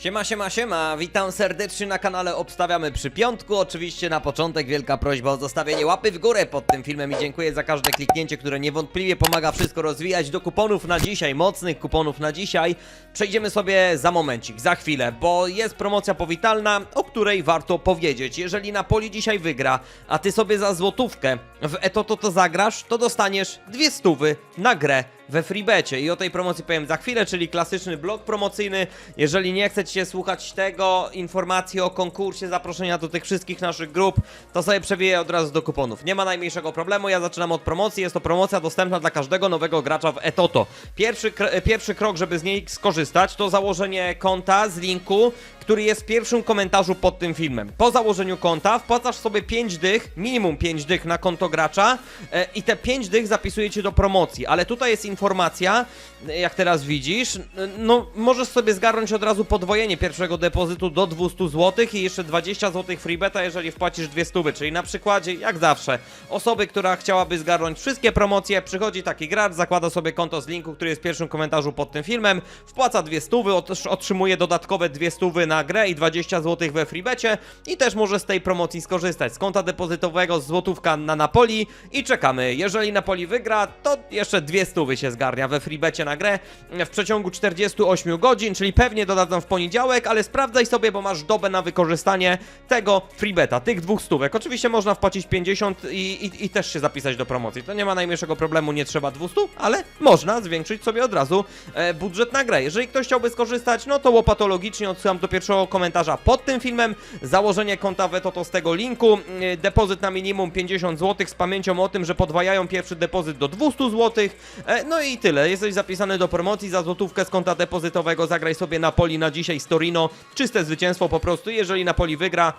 Siema, siema, siema, witam serdecznie na kanale Obstawiamy przy piątku. Oczywiście na początek wielka prośba o zostawienie łapy w górę pod tym filmem i dziękuję za każde kliknięcie, które niewątpliwie pomaga wszystko rozwijać. Do kuponów na dzisiaj, mocnych kuponów na dzisiaj, przejdziemy sobie za momencik, za chwilę, bo jest promocja powitalna, o której warto powiedzieć. Jeżeli Napoli dzisiaj wygra, a ty sobie za złotówkę w Etoto to zagrasz, to dostaniesz dwie stówy na grę we freebecie i o tej promocji powiem za chwilę, czyli klasyczny blok promocyjny. Jeżeli nie chcecie słuchać tego, informacji o konkursie, zaproszenia do tych wszystkich naszych grup, to sobie przewiję od razu do kuponów. Nie ma najmniejszego problemu, ja zaczynam od promocji. Jest to promocja dostępna dla każdego nowego gracza w Etoto. Pierwszy, kr- pierwszy krok, żeby z niej skorzystać, to założenie konta z linku, który jest w pierwszym komentarzu pod tym filmem. Po założeniu konta wpłacasz sobie 5 dych, minimum 5 dych na konto gracza e, i te 5 dych zapisujecie do promocji, ale tutaj jest informacja, e, jak teraz widzisz, n- no możesz sobie zgarnąć od razu podwojenie pierwszego depozytu do 200 zł i jeszcze 20 zł freebeta, jeżeli wpłacisz dwie stówy, czyli na przykładzie, jak zawsze, osoby, która chciałaby zgarnąć wszystkie promocje, przychodzi taki gracz, zakłada sobie konto z linku, który jest w pierwszym komentarzu pod tym filmem, wpłaca dwie stówy, ot- otrzymuje dodatkowe dwie stówy na grę i 20 zł we freebecie i też może z tej promocji skorzystać. Z konta depozytowego złotówka na Napoli i czekamy. Jeżeli Napoli wygra, to jeszcze dwie stówy się zgarnia we freebecie na grę w przeciągu 48 godzin, czyli pewnie dodadzą w poniedziałek, ale sprawdzaj sobie, bo masz dobę na wykorzystanie tego freebeta, tych dwóch stówek. Oczywiście można wpłacić 50 i, i, i też się zapisać do promocji. To nie ma najmniejszego problemu, nie trzeba 200, ale można zwiększyć sobie od razu e, budżet na grę. Jeżeli ktoś chciałby skorzystać, no to łopatologicznie odsyłam do pierwszego komentarza pod tym filmem. Założenie konta Wetoto z tego linku, e, depozyt na minimum 50 zł z pamięcią o tym, że podwajają pierwszy depozyt do 200 zł. E, no i tyle. Jesteś zapisany do promocji za złotówkę z konta depozytowego. Zagraj sobie Napoli na dzisiaj z Torino. Czyste zwycięstwo po prostu. Jeżeli Napoli wygra,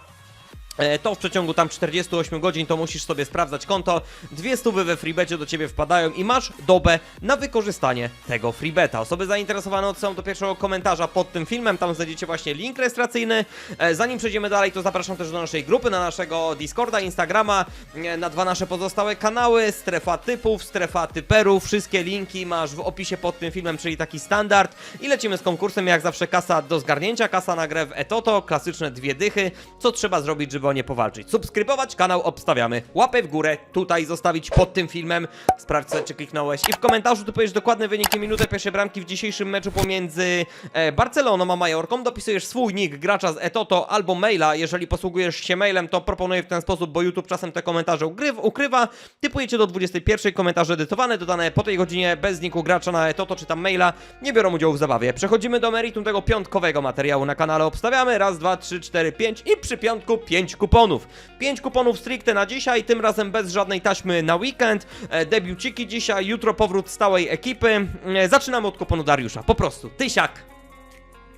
to w przeciągu tam 48 godzin to musisz sobie sprawdzać konto. Dwie stówy we freebecie do ciebie wpadają i masz dobę na wykorzystanie tego freebeta. Osoby zainteresowane odsyłam do pierwszego komentarza pod tym filmem, tam znajdziecie właśnie link rejestracyjny. E, Zanim przejdziemy dalej, to zapraszam też do naszej grupy, na naszego Discorda, Instagrama, e, na dwa nasze pozostałe kanały, strefa typów, strefa typerów, wszystkie linki masz w opisie pod tym filmem, czyli taki standard. I lecimy z konkursem, jak zawsze kasa do zgarnięcia, kasa na grę w Etoto, klasyczne dwie dychy. Co trzeba zrobić, żeby o nie powalczyć? Subskrybować kanał, obstawiamy. Łapę w górę, tutaj zostawić pod tym filmem. Sprawdź sobie, czy kliknąłeś. I w komentarzu tu powiesz dokładne wyniki minutę pierwszej bramki w dzisiejszym meczu pomiędzy e, Barceloną a Majorką. Dopisujesz swój nick gracza z Etoto albo maila. Jeżeli posługujesz się mailem, to proponuję w ten sposób, bo YouTube czasem te komentarze ugryw, ukrywa. Typujecie do 21 komentarze edytowane, dodane po tej godzinie bez niku gracza na Etoto czy tam maila. Nie biorą udziału w zabawie. Przechodzimy do meritum tego piątkowego materiału na kanale. Obstawiamy raz, dwa, trzy, cztery, pięć i przy piątku pięć kuponów. Pięć kuponów stricte na dzisiaj, tym razem bez żadnej taśmy na weekend. E, debiuciki dzisiaj, jutro powrót stałej ekipy. E, zaczynamy od kuponu Dariusza. Po prostu. Tysiak.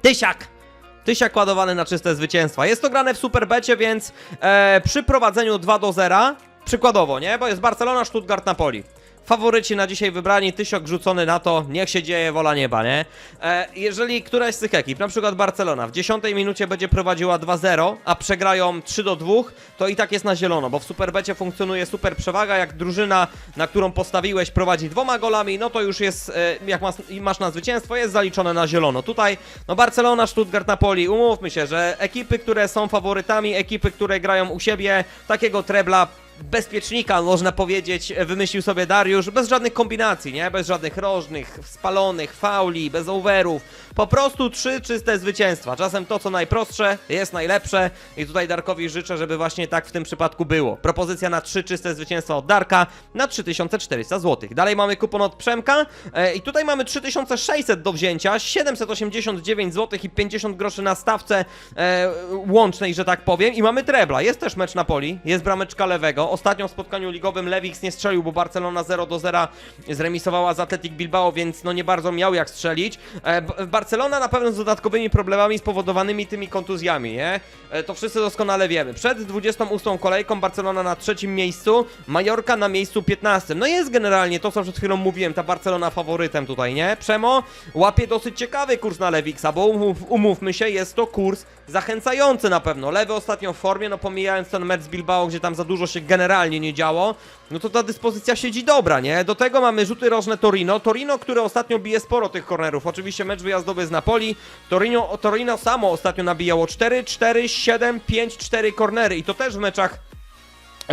Tysiak. Tysiak ładowany na czyste zwycięstwa. Jest to grane w Superbecie, więc e, przy prowadzeniu 2 do 0, przykładowo, nie? Bo jest Barcelona, Stuttgart, Napoli. Faworyci na dzisiaj wybrani, tysiok rzucony na to, niech się dzieje, wola nieba, nie? E, jeżeli któraś z tych ekip, na przykład Barcelona, w 10 minucie będzie prowadziła 2-0, a przegrają 3 do 2, to i tak jest na zielono, bo w Superbecie funkcjonuje super przewaga, jak drużyna, na którą postawiłeś, prowadzi dwoma golami, no to już jest, e, jak masz, masz na zwycięstwo, jest zaliczone na zielono. Tutaj, no Barcelona, Stuttgart, Napoli, umówmy się, że ekipy, które są faworytami, ekipy, które grają u siebie, takiego trebla bezpiecznika, można powiedzieć, wymyślił sobie Dariusz, bez żadnych kombinacji, nie? Bez żadnych rożnych, spalonych, fauli, bez overów. Po prostu trzy czyste zwycięstwa. Czasem to, co najprostsze, jest najlepsze i tutaj Darkowi życzę, żeby właśnie tak w tym przypadku było. Propozycja na trzy czyste zwycięstwa od Darka na 3400 zł. Dalej mamy kupon od Przemka e, i tutaj mamy 3600 do wzięcia, 789 zł i 50 groszy na stawce e, łącznej, że tak powiem i mamy trebla. Jest też mecz na poli, jest brameczka lewego. Ostatnio w spotkaniu ligowym Lewix nie strzelił, bo Barcelona 0 do 0 zremisowała z Athletic Bilbao, więc no nie bardzo miał jak strzelić. E, Barcelona na pewno z dodatkowymi problemami spowodowanymi tymi kontuzjami, nie? E, to wszyscy doskonale wiemy. Przed 28 kolejką Barcelona na trzecim miejscu, Majorka na miejscu 15. No jest generalnie to, co przed chwilą mówiłem, ta Barcelona faworytem tutaj, nie? Przemo łapie dosyć ciekawy kurs na Lewixa, bo umów, umówmy się, jest to kurs zachęcający na pewno. Lewy ostatnio w formie, no pomijając ten mecz z Bilbao, gdzie tam za dużo się generalnie nie działo, no to ta dyspozycja siedzi dobra, nie? Do tego mamy rzuty rożne Torino. Torino, które ostatnio bije sporo tych kornerów. Oczywiście mecz wyjazdowy z Napoli. Torino, Torino samo ostatnio nabijało 4, 4, 7, 5, 4 kornery i to też w meczach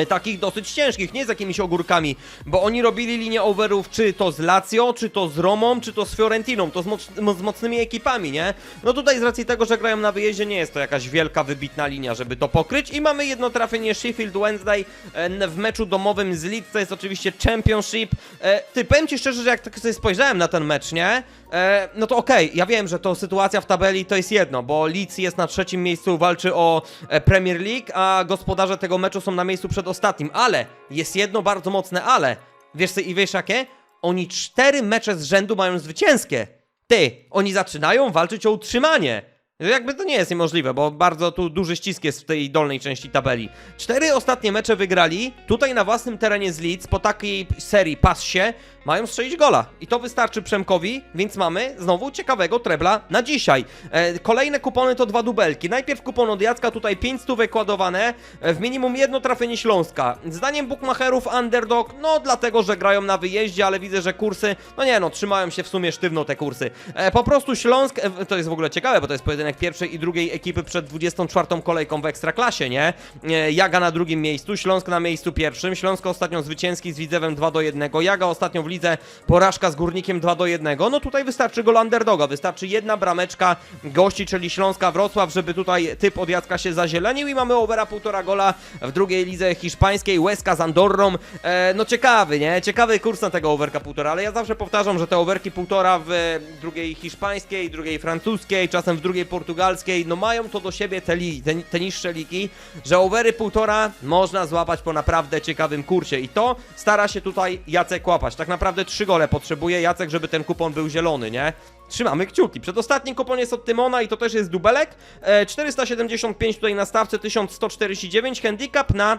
takich dosyć ciężkich, nie z jakimiś ogórkami, bo oni robili linię overów czy to z Lazio, czy to z Romą, czy to z Fiorentiną, to z, moc- z mocnymi ekipami, nie? No tutaj z racji tego, że grają na wyjeździe, nie jest to jakaś wielka, wybitna linia, żeby to pokryć i mamy jedno trafienie Sheffield Wednesday e, w meczu domowym z Leeds, to jest oczywiście Championship. E, Ty, powiem Ci szczerze, że jak tak sobie spojrzałem na ten mecz, nie? E, no to okej, ja wiem, że to sytuacja w tabeli to jest jedno, bo Leeds jest na trzecim miejscu, walczy o e, Premier League, a gospodarze tego meczu są na miejscu przedostatnim, ale jest jedno bardzo mocne ale. Wiesz co, i wiesz jakie? Oni cztery mecze z rzędu mają zwycięskie. Ty, oni zaczynają walczyć o utrzymanie. Jakby to nie jest niemożliwe, bo bardzo tu duży ścisk jest w tej dolnej części tabeli. Cztery ostatnie mecze wygrali, tutaj na własnym terenie z Leeds, po takiej serii passie, mają strzelić gola. I to wystarczy Przemkowi, więc mamy znowu ciekawego trebla na dzisiaj. E, kolejne kupony to dwa dubelki. Najpierw kupon od Jacka, tutaj 5 stówek ładowane, e, w minimum jedno trafienie Śląska. Zdaniem bookmacherów underdog, no dlatego, że grają na wyjeździe, ale widzę, że kursy, no nie no, trzymają się w sumie sztywno te kursy. E, po prostu Śląsk, e, to jest w ogóle ciekawe, bo to jest pojedynek pierwszej i drugiej ekipy przed 24 kolejką w Ekstraklasie, nie? E, Jaga na drugim miejscu, Śląsk na miejscu pierwszym, Śląsk ostatnio zwycięski z Widzewem 2 do 1, Jaga ostatnio w lidze. Porażka z Górnikiem 2 do 1, no tutaj wystarczy gol underdoga, wystarczy jedna brameczka gości, czyli Śląska Wrocław, żeby tutaj typ od Jacka się zazielenił. I mamy overa półtora gola w drugiej lidze hiszpańskiej, Łeska z Andorrą, e, no ciekawy, nie? Ciekawy kurs na tego overka półtora, ale ja zawsze powtarzam, że te overki półtora w drugiej hiszpańskiej, drugiej francuskiej, czasem w drugiej portugalskiej, no mają to do siebie te, li, te, te niższe ligi, że overy półtora można złapać po naprawdę ciekawym kursie. I to stara się tutaj Jacek łapać. Tak naprawdę trzy gole potrzebuje Jacek, żeby ten kupon był zielony, nie? Trzymamy kciuki. Przedostatni kupon jest od Tymona i to też jest dubelek. E, 475 tutaj na stawce, 1149 handicap na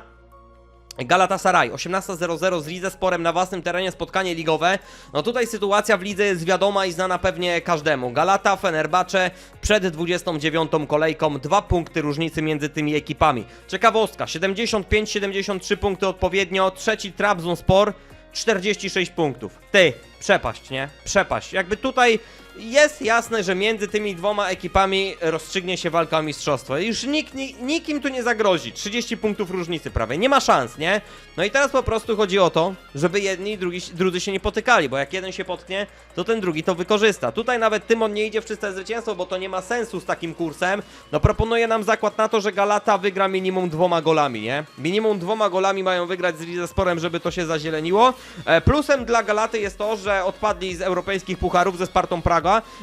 Galatasaray 18.00 z Lidze Sporem na własnym terenie spotkanie ligowe. No tutaj sytuacja w lidze jest wiadoma i znana pewnie każdemu. Galata, Fenerbahce przed 29 kolejką, dwa punkty różnicy między tymi ekipami. Ciekawostka, 75-73 punkty odpowiednio, trzeci Trabzonspor 46 punktów. Ty, przepaść, nie? Przepaść. Jakby tutaj jest jasne, że między tymi dwoma ekipami rozstrzygnie się walka o mistrzostwo. Już nikt, ni, nikim tu nie zagrozi. 30 punktów różnicy prawie. Nie ma szans, nie? No i teraz po prostu chodzi o to, żeby jedni i drugi, drudzy się nie potykali, bo jak jeden się potknie, to ten drugi to wykorzysta. Tutaj nawet Tymon nie idzie w czyste zwycięstwo, bo to nie ma sensu z takim kursem. No proponuje nam zakład na to, że Galata wygra minimum dwoma golami, nie? Minimum dwoma golami mają wygrać z sporem, żeby to się zazieleniło. E, plusem dla Galaty jest to, że odpadli z europejskich pucharów ze Spartą Praga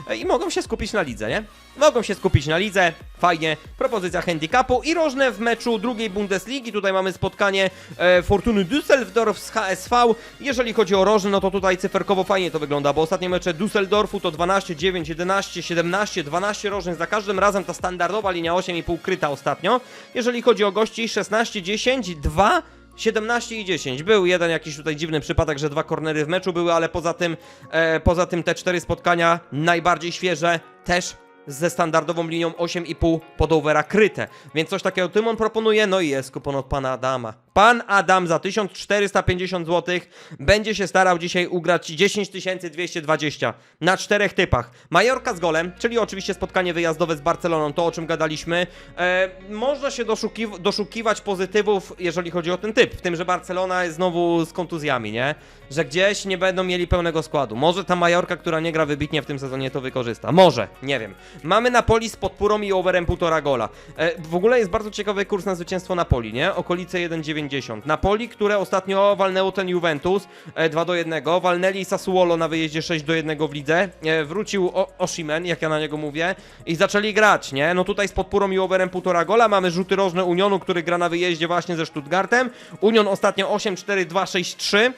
e, i mogą się skupić na lidze, nie? Mogą się skupić na lidze, fajnie, propozycja handicapu i rożne w meczu drugiej Bundesligi, tutaj mamy spotkanie e, Fortuny Düsseldorf z HSV, jeżeli chodzi o rożne, no to tutaj cyferkowo fajnie to wygląda, bo ostatnie mecze Düsseldorfu to 12, 9, 11, 17, 12 rożnych, za każdym razem. Ta standardowa linia 8,5 kryta ostatnio, jeżeli chodzi o gości 16, 10, 2, 17 i 10. Był jeden jakiś tutaj dziwny przypadek, że dwa kornery w meczu były, ale poza tym, e, poza tym te cztery spotkania najbardziej świeże też ze standardową linią 8,5 pod overa kryte. Więc coś takiego Tymon proponuje, no i jest kupon od pana Adama. Pan Adam za 1450 zł będzie się starał dzisiaj ugrać 10 220 na czterech typach. Majorka z golem, czyli oczywiście spotkanie wyjazdowe z Barceloną, to o czym gadaliśmy. E, można się doszukiw doszukiwać pozytywów, jeżeli chodzi o ten typ, w tym, że Barcelona jest znowu z kontuzjami, nie? Że gdzieś nie będą mieli pełnego składu. Może ta Majorka, która nie gra wybitnie w tym sezonie, to wykorzysta. Może, nie wiem. Mamy Napoli z podpórą i overem 1,5 gola. E, w ogóle jest bardzo ciekawy kurs na zwycięstwo Napoli, nie? Okolice 1,90. Napoli, które ostatnio walnęło ten Juventus e, 2 do 1, walnęli Sassuolo na wyjeździe 6 do 1 w lidze, e, wrócił Oshimen, jak ja na niego mówię, i zaczęli grać, nie? No tutaj z podpórą i overem 1,5 gola mamy rzuty rożne Unionu, który gra na wyjeździe właśnie ze Stuttgartem. Union ostatnio 8, 4, 2, 6, 3.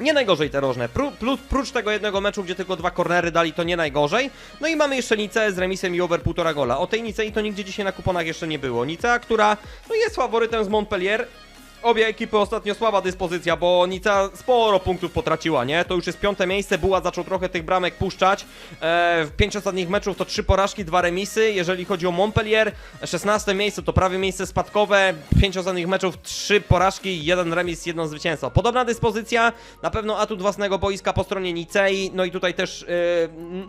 Nie najgorzej te rożne. Pró plus, prócz tego jednego meczu, gdzie tylko dwa kornery dali, to nie najgorzej. No i mamy jeszcze Nicę z remisem i over 1,5 gola. O tej Nicei to nigdzie dzisiaj na kuponach jeszcze nie było. Nicea, która no jest faworytem z Montpellier, obie ekipy ostatnio słaba dyspozycja, bo Nica sporo punktów potraciła, nie? To już jest piąte miejsce, Buła zaczął trochę tych bramek puszczać. E, w pięć ostatnich meczów to trzy porażki, dwa remisy. Jeżeli chodzi o Montpellier, 16 miejsce to prawie miejsce spadkowe. Pięć ostatnich meczów, trzy porażki, jeden remis, jedno zwycięstwo. Podobna dyspozycja, na pewno atut własnego boiska po stronie Nicei, no i tutaj też e,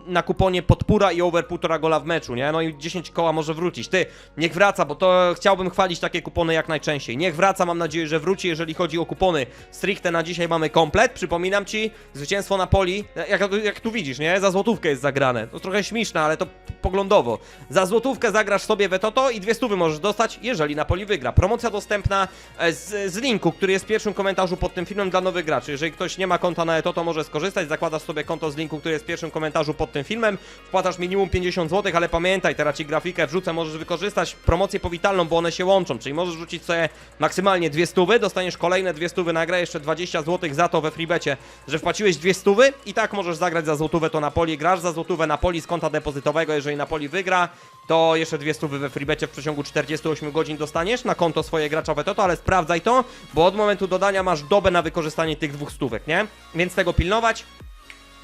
na kuponie podpóra i over półtora gola w meczu, nie? No i 10 koła może wrócić. Ty, niech wraca, bo to chciałbym chwalić takie kupony jak najczęściej. Niech wraca, mam nadzieję, że wróci, jeżeli chodzi o kupony. Stricte na dzisiaj mamy komplet. Przypominam ci, zwycięstwo Napoli, jak, jak tu widzisz, nie? Za złotówkę jest zagrane. To trochę śmieszne, ale to poglądowo. Za złotówkę zagrasz sobie we Toto i dwie stówy możesz dostać, jeżeli Napoli wygra. Promocja dostępna e, z, z linku, który jest w pierwszym komentarzu pod tym filmem dla nowych graczy. Jeżeli ktoś nie ma konta na Etoto, może skorzystać. Zakładasz sobie konto z linku, który jest w pierwszym komentarzu pod tym filmem. Wpłacasz minimum 50 zł, ale pamiętaj, teraz ci grafikę wrzucę, możesz wykorzystać promocję powitalną, bo one się łączą. Czyli możesz rzucić sobie maksymalnie dwie stówy, dostaniesz kolejne dwie stówy, nagra jeszcze 20 zł za to we freebecie, że wpłaciłeś dwie stówy i tak możesz zagrać za złotówę to Napoli. Grasz za złotówę Napoli z konta depozytowego, jeżeli Napoli wygra, to jeszcze dwie stówy we freebecie w przeciągu 48 godzin dostaniesz na konto swoje graczowe to, ale sprawdzaj to, bo od momentu dodania masz dobę na wykorzystanie tych dwóch stówek, nie? Więc tego pilnować.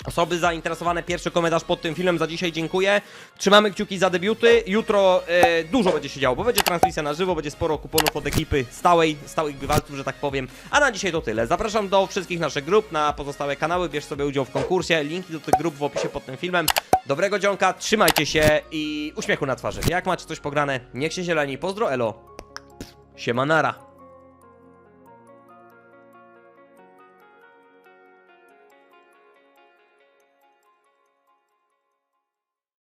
Osoby zainteresowane, pierwszy komentarz pod tym filmem za dzisiaj dziękuję. Trzymamy kciuki za debiuty. Jutro e, dużo będzie się działo, bo będzie transmisja na żywo, będzie sporo kuponów od ekipy stałej, stałych bywalców, że tak powiem. A na dzisiaj to tyle. Zapraszam do wszystkich naszych grup na pozostałe kanały. Bierz sobie udział w konkursie. Linki do tych grup w opisie pod tym filmem. Dobrego dzionka, trzymajcie się i uśmiechu na twarzy. Jak macie coś pograne, niech się zieleni. Pozdro, elo. Siemanara.